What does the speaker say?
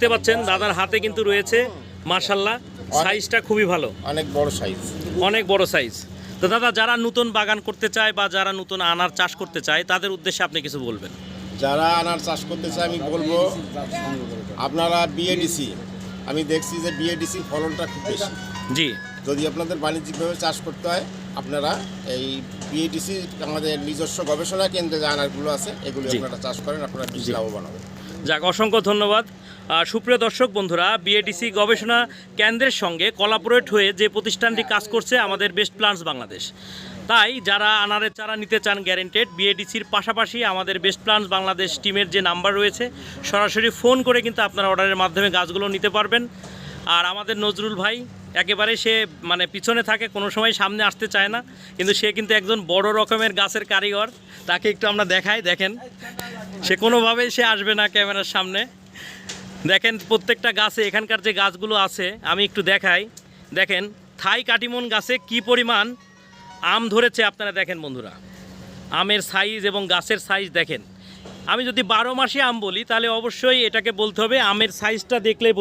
দেখতে পাচ্ছেন দাদার হাতে কিন্তু রয়েছে মার্শাল্লাহ সাইজটা খুবই ভালো। অনেক বড় সাইজ। অনেক বড় সাইজ। তো দাদা যারা নতুন বাগান করতে চায় বা যারা নতুন আনার চাষ করতে চায় তাদের উদ্দেশ্যে আপনি কিছু বলবেন। যারা আনার চাষ করতে চায় আমি বলব আপনারা বিএডিসি আমি দেখছি যে বিএডিসি ফলনটা খুব বেশি। জি। যদি আপনাদের বাণিজ্যিকভাবে চাষ করতে হয় আপনারা এই বিএডিসি আমাদের নিজস্ব গবেষণা কেন্দ্রে যে আনারগুলো আছে এগুলো আপনারা চাষ করেন আপনারা বেশি লাভবান হবেন। যাক অসংখ্য ধন্যবাদ। সুপ্রিয় দর্শক বন্ধুরা বিএডিসি গবেষণা কেন্দ্রের সঙ্গে কলাপোরেট হয়ে যে প্রতিষ্ঠানটি কাজ করছে আমাদের বেস্ট প্লান্টস বাংলাদেশ তাই যারা আনারের চারা নিতে চান গ্যারেন্টেড বিএডিসির পাশাপাশি আমাদের বেস্ট প্লান্টস বাংলাদেশ টিমের যে নাম্বার রয়েছে, সরাসরি ফোন করে কিন্তু আপনারা অর্ডারের মাধ্যমে গাছগুলো নিতে পারবেন। আর আমাদের নজরুল ভাই, একেবারে সে মানে পিছনে থাকে, কোনো সময় সামনে আসতে চায় না, কিন্তু সে কিন্তু একজন বড় রকমের গাছের কারিগর। তাকে একটু আমরা দেখাই, দেখেন। সে কোনোভাবেই সে আসবে না ক্যামেরার সামনে। দেখেন প্রত্যেকটা গাছে এখানকার যে গাছগুলো আছে, আমি একটু দেখাই। দেখেন, থাই কাটিমন গাছে কি পরিমাণ আম ধরেছে আপনারা দেখেন বন্ধুরা। আমের সাইজ এবং গাছের সাইজ দেখেন। আমি যদি বারো মাসে আম বলি, তাহলে অবশ্যই এটাকে বলতে হবে আমের সাইজটা দেখলেই